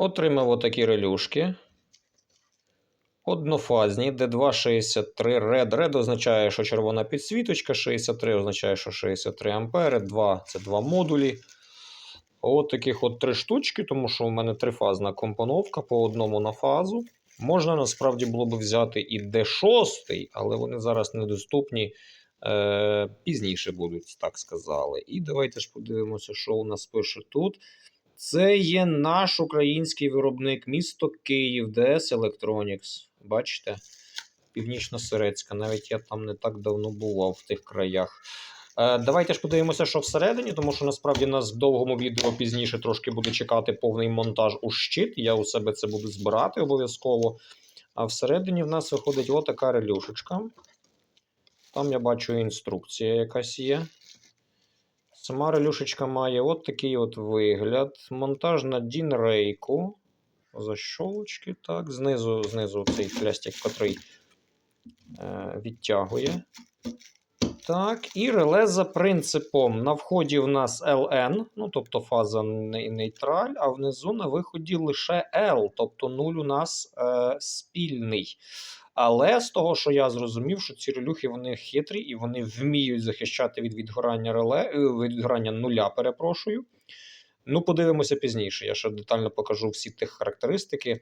Отримав отакі релюшки. Однофазні, D263 Red. Red означає, що червона підсвіточка, 63 означає, що 63 ампери, 2 це два модулі. От таких от три штучки, тому що у мене трифазна компоновка по одному на фазу. Можна насправді було б взяти і D6, але вони зараз недоступні. Е, пізніше будуть, так сказали. І давайте ж подивимося, що у нас пише тут. Це є наш український виробник, місто Київ, DS Electronics. Бачите? Північно-Сирецька. Навіть я там не так давно бував в тих краях. Е, Давайте ж подивимося, що всередині, тому що насправді нас в довгому відео пізніше трошки буде чекати повний монтаж у щит. Я у себе це буду збирати обов'язково. А всередині в нас виходить отака релюшечка. Там я бачу інструкція якась є. Сама релюшечка має от такий от вигляд. Монтаж на Дінрейку. рейку. Защолочки, так. Знизу, знизу цей плястик, котрий е, відтягує. Так, і реле за принципом. На вході в нас LN, ну тобто фаза нейтраль, а внизу на виході лише L, тобто 0 у нас е, спільний. Але з того, що я зрозумів, що ці релюхи вони хитрі і вони вміють захищати від відгорання реле, е, від відгорання нуля, перепрошую. Ну, подивимося пізніше. Я ще детально покажу всі тих характеристики,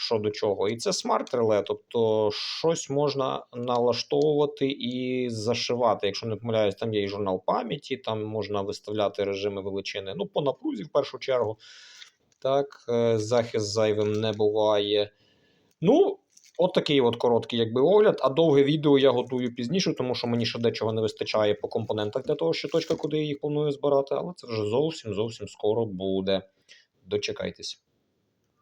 що до чого. І це смарт-реле, тобто щось можна налаштовувати і зашивати. Якщо не помиляюсь, там є і журнал пам'яті, там можна виставляти режими величини. Ну, по напрузі в першу чергу. Так, е, захист зайвим не буває. Ну, от такий от короткий якби огляд, а довге відео я готую пізніше, тому що мені ще дечого не вистачає по компонентах для того, що точка, куди я їх планую збирати, але це вже зовсім зовсім скоро буде. Дочекайтесь.